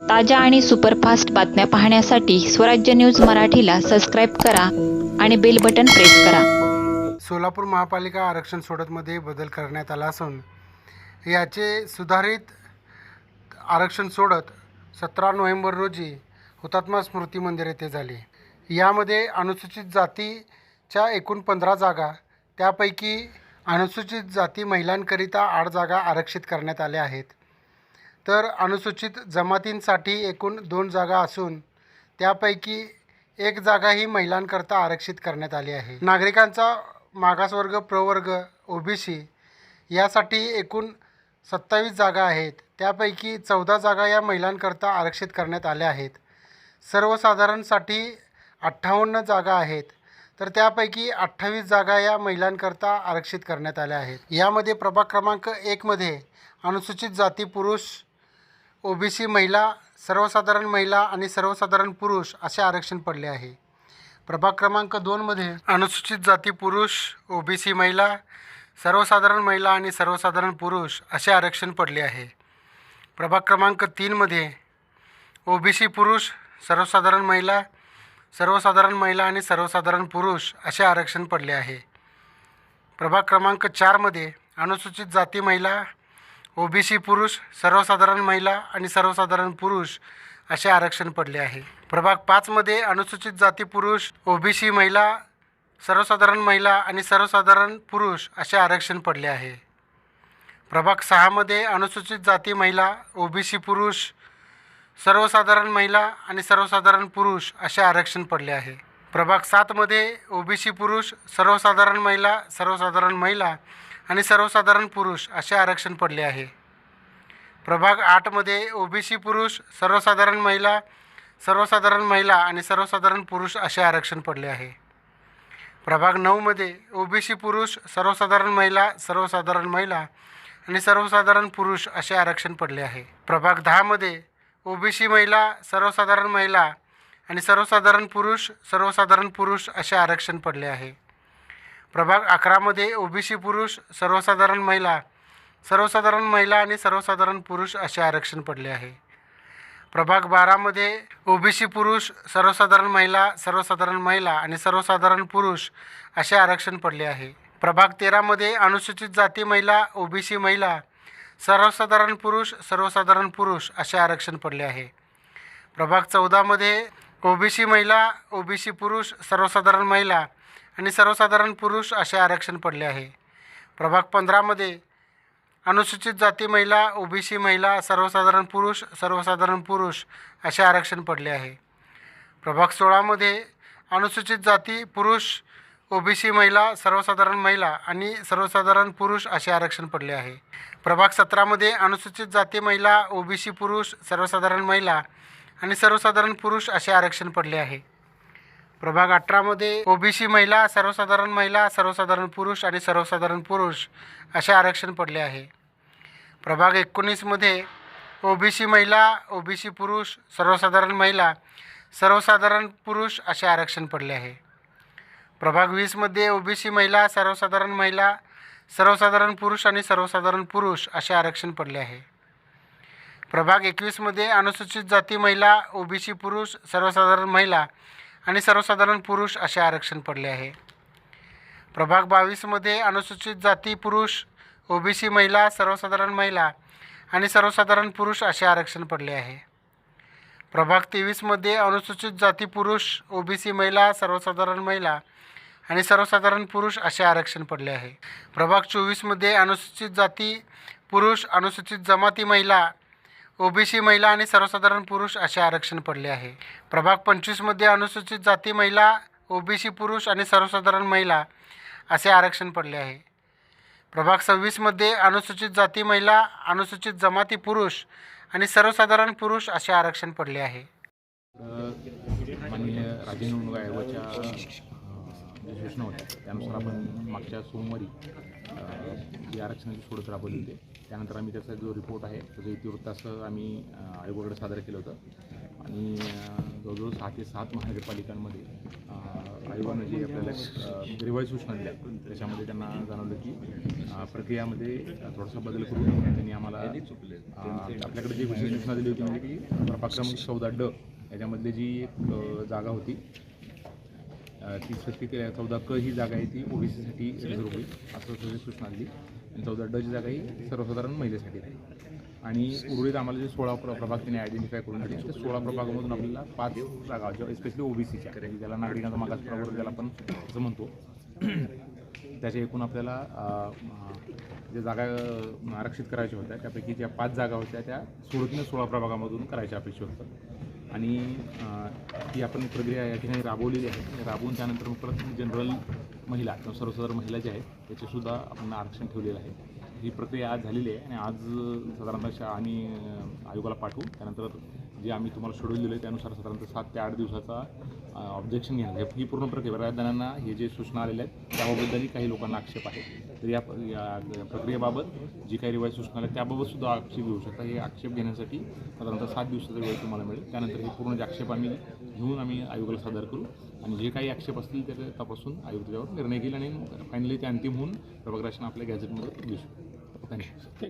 ताज्या आणि सुपरफास्ट बातम्या पाहण्यासाठी स्वराज्य न्यूज मराठीला सबस्क्राईब करा आणि बेल बटन प्रेस करा. सोलापूर महापालिका आरक्षण सोडतमध्ये बदल करण्यात आला असून याचे सुधारित आरक्षण सोडत सतरा नोव्हेंबर रोजी हुतात्मा स्मृती मंदिर येथे झाले. यामध्ये अनुसूचित जातीच्या एकूण पंधरा जागा त्यापैकी अनुसूचित जाती महिलांकरिता आठ जागा आरक्षित करण्यात आल्या आहेत. तर अनुसूचित जमातींसाठी एकूण दोन जागा असून त्यापैकी एक जागा ही महिलांकरता आरक्षित करण्यात आली आहे. नागरिकांचा मागासवर्ग प्रवर्ग ओबीसी यासाठी एकूण सत्तावीस जागा आहेत. त्यापैकी चौदा जागा या महिलांकरता आरक्षित करण्यात आल्या आहेत. सर्वसाधारणसाठी अठ्ठावन्न जागा आहेत. तर त्यापैकी अठ्ठावीस जागा या महिलांकरता आरक्षित करण्यात आल्या आहेत. यामध्ये प्रभाग क्रमांक एकमध्ये अनुसूचित जाती पुरुष ओबीसी महिला सर्वसाधारण महिला आणि सर्वसाधारण पुरुष असे आरक्षण पडले आहे. प्रभाग क्रमांक दोनमध्ये अनुसूचित जाती पुरुष ओबीसी महिला सर्वसाधारण महिला आणि सर्वसाधारण पुरुष असे आरक्षण पडले आहे. प्रभाग क्रमांक तीनमध्ये ओबीसी पुरुष सर्वसाधारण महिला सर्वसाधारण महिला आणि सर्वसाधारण पुरुष असे आरक्षण पडले आहे. प्रभाग क्रमांक चारमध्ये अनुसूचित जाती महिला ओबीसी पुरुष सर्वसाधारण महिला आणि सर्वसाधारण पुरुष असे आरक्षण पडले आहे. प्रभाग पाचमध्ये अनुसूचित जाती पुरुष ओबीसी महिला सर्वसाधारण महिला आणि सर्वसाधारण पुरुष असे आरक्षण पडले आहे. प्रभाग सहामध्ये अनुसूचित जाती महिला ओबीसी पुरुष सर्वसाधारण महिला आणि सर्वसाधारण पुरुष असे आरक्षण पडले आहे. प्रभाग सातमध्ये ओबीसी पुरुष सर्वसाधारण महिला सर्वसाधारण महिला आणि सर्वसाधारण पुरुष असे आरक्षण पडले आहे. प्रभाग आठमध्ये ओबीसी पुरुष सर्वसाधारण महिला सर्वसाधारण महिला आणि सर्वसाधारण पुरुष असे आरक्षण पडले आहे. प्रभाग नऊमध्ये ओबीसी पुरुष सर्वसाधारण महिला सर्वसाधारण महिला आणि सर्वसाधारण पुरुष असे आरक्षण पडले आहे. प्रभाग दहामध्ये ओबीसी महिला सर्वसाधारण महिला आणि सर्वसाधारण पुरुष सर्वसाधारण पुरुष असे आरक्षण पडले आहे. प्रभाग अकरामध्ये ओबीसी पुरुष सर्वसाधारण महिला. सर्वसाधारण महिला आणि सर्वसाधारण पुरुष असे आरक्षण पडले आहे. प्रभाग बारामध्ये ओबीसी पुरुष सर्वसाधारण महिला सर्वसाधारण महिला आणि सर्वसाधारण पुरुष असे आरक्षण पडले आहे. प्रभाग तेरामध्ये अनुसूचित जाती महिला ओबीसी महिला सर्वसाधारण पुरुष सर्वसाधारण पुरुष असे आरक्षण पडले आहे. प्रभाग चौदामध्ये ओबीसी महिला ओबीसी पुरुष सर्वसाधारण महिला आणि सर्वसाधारण पुरुष असे आरक्षण पडले आहे. प्रभाग पंधरामध्ये अनुसूचित जाती महिला ओबीसी महिला सर्वसाधारण पुरुष सर्वसाधारण पुरुष असे आरक्षण पडले आहे. प्रभाग सोळामध्ये अनुसूचित जाती पुरुष ओबीसी महिला सर्वसाधारण महिला आणि सर्वसाधारण पुरुष असे आरक्षण पडले आहे. प्रभाग सतरामध्ये अनुसूचित जाती महिला ओबीसी पुरुष सर्वसाधारण महिला आणि सर्वसाधारण पुरुष असे आरक्षण पडले आहे. प्रभाग अठरामध्ये ओबीसी महिला सर्वसाधारण महिला सर्वसाधारण पुरुष आणि सर्वसाधारण पुरुष असे आरक्षण पडले आहे. प्रभाग एकोणीसमध्ये ओबीसी महिला ओबीसी पुरुष सर्वसाधारण महिला सर्वसाधारण पुरुष असे आरक्षण पडले आहे. प्रभाग वीसमध्ये ओबीसी महिला सर्वसाधारण महिला सर्वसाधारण पुरुष आणि सर्वसाधारण पुरुष असे आरक्षण पडले आहे. प्रभाग एकवीसमध्ये अनुसूचित जाती महिला ओबीसी पुरुष सर्वसाधारण महिला आणि सर्वसाधारण पुरुष असे आरक्षण पडले आहे. प्रभाग बावीसमध्ये अनुसूचित जाती पुरुष ओबीसी महिला सर्वसाधारण महिला आणि सर्वसाधारण पुरुष असे आरक्षण पडले आहे. प्रभाग तेवीसमध्ये अनुसूचित जाती पुरुष ओबीसी महिला सर्वसाधारण महिला आणि सर्वसाधारण पुरुष असे आरक्षण पडले आहे. प्रभाग चोवीसमध्ये अनुसूचित जाती पुरुष अनुसूचित जमाती महिला ओबीसी महिला आणि सर्वसाधारण पुरुष असे आरक्षण पडले आहे. प्रभाग पंचवीसमध्ये अनुसूचित जाती महिला ओबीसी पुरुष आणि सर्वसाधारण महिला असे आरक्षण पडले आहे. प्रभाग सव्वीसमध्ये अनुसूचित जाती महिला अनुसूचित जमाती पुरुष आणि सर्वसाधारण पुरुष असे आरक्षण पडले आहे. आयोगाच्या सूचना होत्या त्यानुसार आपण मागच्या सोमवारी आरक्षणाची सोडत राबवली होती. त्यानंतर आम्ही त्याचा जो रिपोर्ट आहे त्याचं इतिवृत्त असं आम्ही आयोगाकडे सादर केलं होतं. आणि जवळजवळ सहा ते सात महानगरपालिकांमध्ये आयोगानं जे आपल्याला रिवाईज सूचना दिल्या त्याच्यामध्ये त्यांना जाणवलं की प्रक्रियामध्ये थोडासा बदल करून त्यांनी आम्हाला आपल्याकडे जी घोषणा सूचना दिली होती म्हणजे की प्रभाग क्रमांक चौदा ड याच्यामधली जी एक जागा होती ती सत्ती चौदा क ही जागा आहे ती ओबीसीसाठी रिझर्व होईल असं सूचना दिली. आणि चौदा ड जी जागा ही सर्वसाधारण महिलेसाठी आहे आणि उर्वरित आम्हाला जे सोळा प्र प्रभाग त्यांनी आयडेंटिफाय करून दिले त्या सोळा प्रभागामधून आपल्याला पाच जागा स्पेशली ओबीसीच्या ज्याला नागरिकांचा मागास प्रवर्ग ज्याला आपण असं म्हणतो त्याच्या एकूण आपल्याला ज्या जागा आरक्षित करायच्या होत्या त्यापैकी ज्या पाच जागा होत्या त्या सोळतीनं सोळा प्रभागामधून करायच्या अपेक्षित होतं आणि ती आपण प्रक्रिया या ठिकाणी राबवलेली आहे. राबवून त्यानंतर मग परत जनरल महिला किंवा सर्वसाधारण महिला ज्या आहेत त्याचेसुद्धा आपण आरक्षण ठेवलेलं आहे. ही प्रक्रिया आज झालेली आहे आणि आज साधारणतः आम्ही आयोगाला पाठवू. त्यानंतर जे आम्ही तुम्हाला शेड्यूल दिलं आहे त्यानुसार साधारणतः सात ते आठ दिवसाचा ऑब्जेक्शन घेणार. आहे ही पूर्ण प्रक्रिया बऱ्याच जणांना हे जे सूचना आलेल्या आहेत त्याबाबतही काही लोकांना आक्षेप आहे. तर या या प्रक्रियेबाबत जी काही रिवाईज सूचना आल्या त्याबाबत सुद्धा आक्षेप घेऊ शकता. हे आक्षेप घेण्यासाठी साधारणतः सात दिवसाचा वेळ तुम्हाला मिळेल. त्यानंतर हे पूर्ण जे आक्षेप आम्ही घेऊन आम्ही आयोगाला सादर करू आणि जे काही आक्षेप असतील ते तपासून आयोग त्याच्यावर निर्णय घेईल आणि फायनली ते अंतिम होऊन प्रभाग रचना आपल्या गॅझेटमध्ये शकतो थँक्यू